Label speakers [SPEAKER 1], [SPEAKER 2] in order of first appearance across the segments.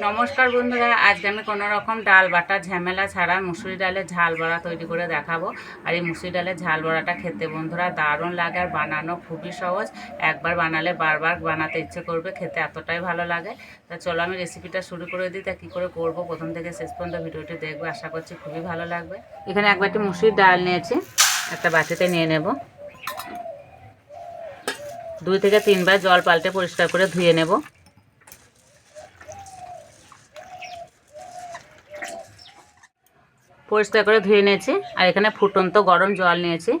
[SPEAKER 1] নমস্কার বন্ধুরা, আজকে আমি কোনো রকম ডাল, বাটা, ঝামেলা ছাড়া মুসুরি ডালের ঝাল বড়া তৈরি করে দেখাবো। আর এই মুসুরি ডালের ঝাল বড়াটা খেতে বন্ধুরা দারুণ লাগে আর বানানো খুবই সহজ। একবার বানালে বারবার বানাতে ইচ্ছে করবে, খেতে এতটাই ভালো লাগে। তা চলো আমি রেসিপিটা শুরু করে দিই, তা কী করে করব? প্রথম থেকে শেষ পর্যন্ত ভিডিওটি দেখবে, আশা করছি খুবই ভালো লাগবে। এখানে এক বাটি মুসুরির ডাল নিয়েছি, একটা বাটিতে নিয়ে নেব। দুই থেকে তিনবার জল পাল্টে পরিষ্কার করে ধুয়ে নেব। পরিষ্কার করে ধুয়ে নিয়েছি। আর এখানে ফুটন্ত গরম জল নিয়েছি।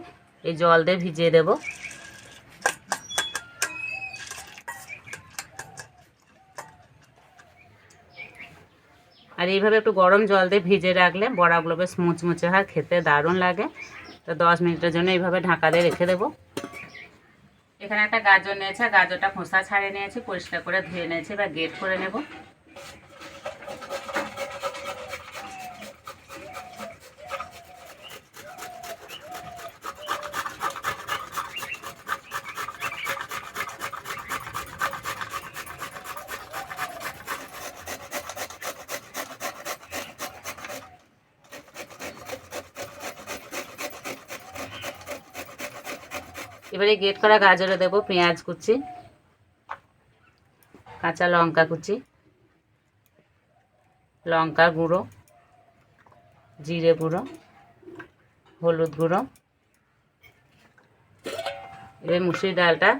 [SPEAKER 1] এই জল দিয়ে ভিজিয়ে দেব। আর এইভাবে একটু গরম জল দিয়ে ভিজে রাখলে বড়াগুলো বেশ মুচমুচে হয়, খেতে দারুণ লাগে। তো দশ মিনিটের জন্য এইভাবে ঢাকা দিয়ে রেখে দেবো। এখানে একটা গাজর নিয়েছে গাজরটা খোসা ছাড়িয়ে নিয়েছি, পরিষ্কার করে ধুয়ে নিয়েছি বা গেট করে নেব। এবারে গেট করা গাজরে দেবো পেঁয়াজ কুচি, কাঁচা লঙ্কা কুচি লঙ্কা গুঁড়ো, জিরে গুঁড়ো, হলুদ গুঁড়ো। এবার মুসুরি ডালটা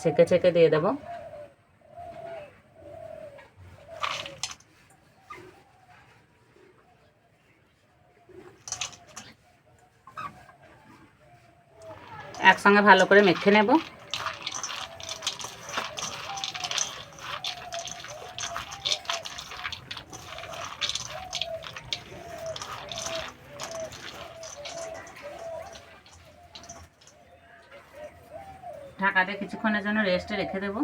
[SPEAKER 1] ছেঁকে ছেঁকে দিয়ে দেবো। একসঙ্গে ভালো করে মেখে নেব। ঢাকা দিয়ে কিছুক্ষণের জন্য রেস্টে রেখে দেব।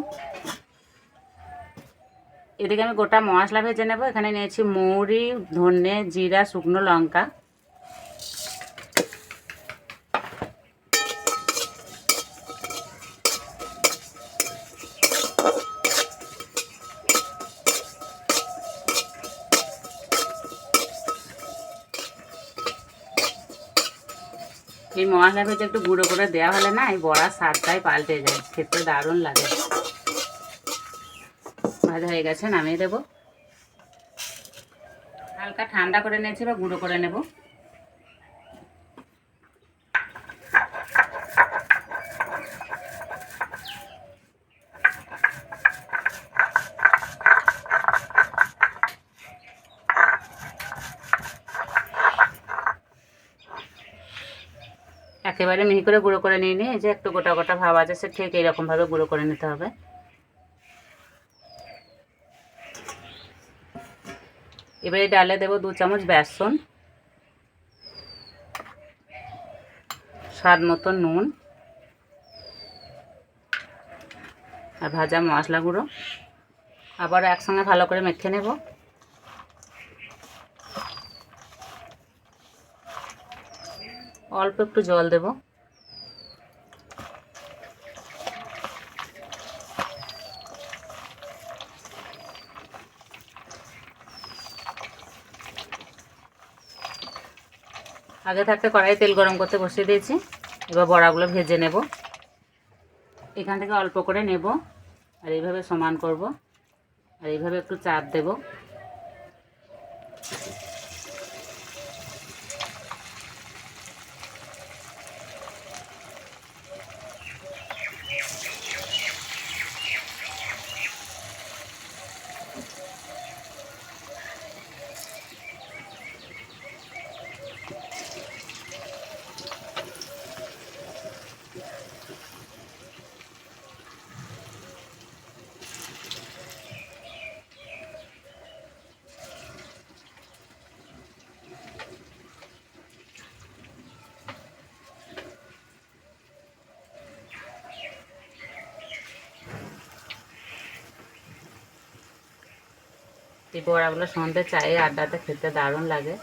[SPEAKER 1] এদিকে আমি গোটা মশলা ভেজে নেব। এখানে নিয়েছি মৌরি, ধনে, জিরা, শুকনো লঙ্কা। এই মশলা ভেজে একটু গুঁড়ো করে দেওয়া হলে না এই বড়ার স্বাদটাই পাল্টে যায়, খেতে দারুণ লাগে। ভাজা হয়ে গেছে, নামিয়ে দেবো। হালকা ঠান্ডা করে নিয়েছি বা গুঁড়ো করে নেব। একেবারে মিহি করে গুঁড়ো করে নিয়ে নিয়ে যে একটু গোটা গোটা ভাব আছে, সে ঠিক এইরকমভাবে গুঁড়ো করে নিতে হবে। এবারে ডালে দেবো দু চামচ বেসন, স্বাদ মতো নুন, আর ভাজা মশলা গুঁড়ো। আবার একসঙ্গে ভালো করে মেখে নেব। অল্প একটু জল দেব। আগে থাকতে কড়াই তেল গরম করতে বসিয়ে দিয়েছি। এবার বড়াগুলো ভেজে নেব। এখান থেকে অল্প করে নেব। আর এইভাবে সমান করব। আর এইভাবে একটু চাপ দেব। এই বড়াগুলো সন্ধ্যে চায়ে আড্ডাতে খেতে দারুণ লাগে।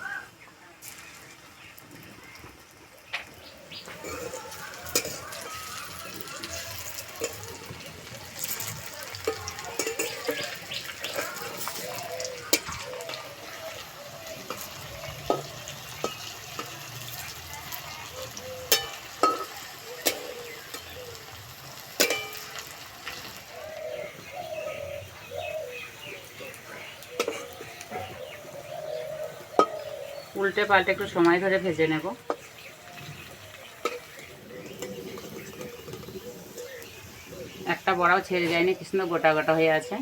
[SPEAKER 1] উল্টে পাল্টে একটু সময় ধরে ভেজে নেব। একটা বড়াও ছেড়ে যায়নি কি সুন্দর গোটা গোটা হয়ে আছে।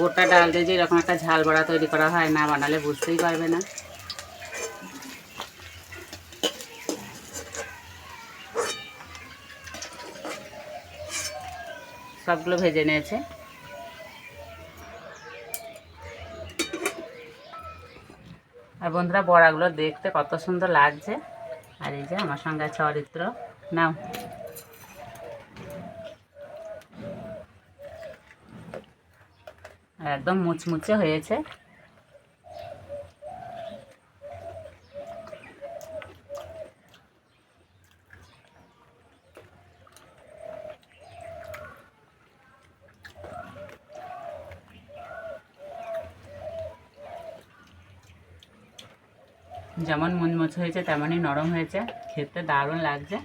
[SPEAKER 1] গোটা ডাল দিয়ে যে এরকম একটা ঝাল বড়া তৈরি করা হয়, না বানালে বুঝতেই পারবে না। সবগুলো ভেজে নিয়েছে। আর বন্ধুরা, বড়াগুলো দেখতে কত সুন্দর লাগছে। আর এই যে আমার সঙ্গে আছে অরিত্র। নাও। আর একদম মুচমুচে হয়েছে। যেমন মুচমুচে হয়েছে তেমনই নরম হয়েছে। খেতে দারুণ লাগছে।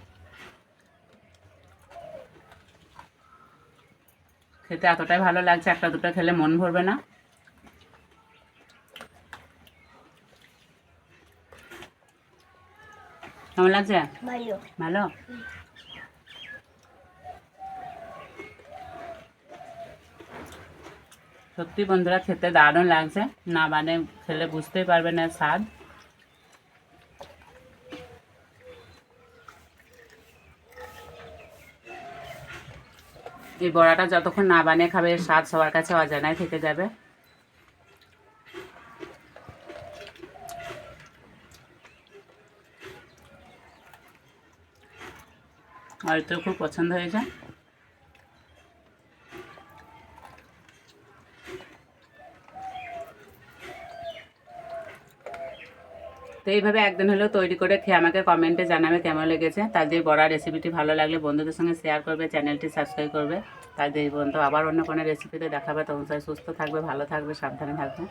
[SPEAKER 1] খেতে এতটাই ভালো লাগছে একটা দুটো খেলে মন ভরবে না। কেমন লাগছে?
[SPEAKER 2] ভালো।
[SPEAKER 1] সত্যি বন্ধুরা খেতে দারুণ লাগছে। না মানে খেলে বুঝতেই পারবে না স্বাদ। এই বড়াটা যতক্ষণ না বানিয়ে খাবে, স্বাদ সবার কাছে অজানায় থেকে যাবে। হয়তো খুব পছন্দ হয়েছে। তো এইভাবে একদিন হলেও তৈরি করে খেয়ে আমাকে কমেন্টে জানাবে কেমন লেগেছে। তার তাদের বড়া রেসিপিটি ভালো লাগলে বন্ধুদের সঙ্গে শেয়ার করবে চ্যানেলটি সাবস্ক্রাইব করবে। তাদের বন্ধু আবার অন্য কোনো রেসিপিতে দেখাবে, তখন সুস্থ থাকবে, ভালো থাকবে, সাবধানে থাকবে।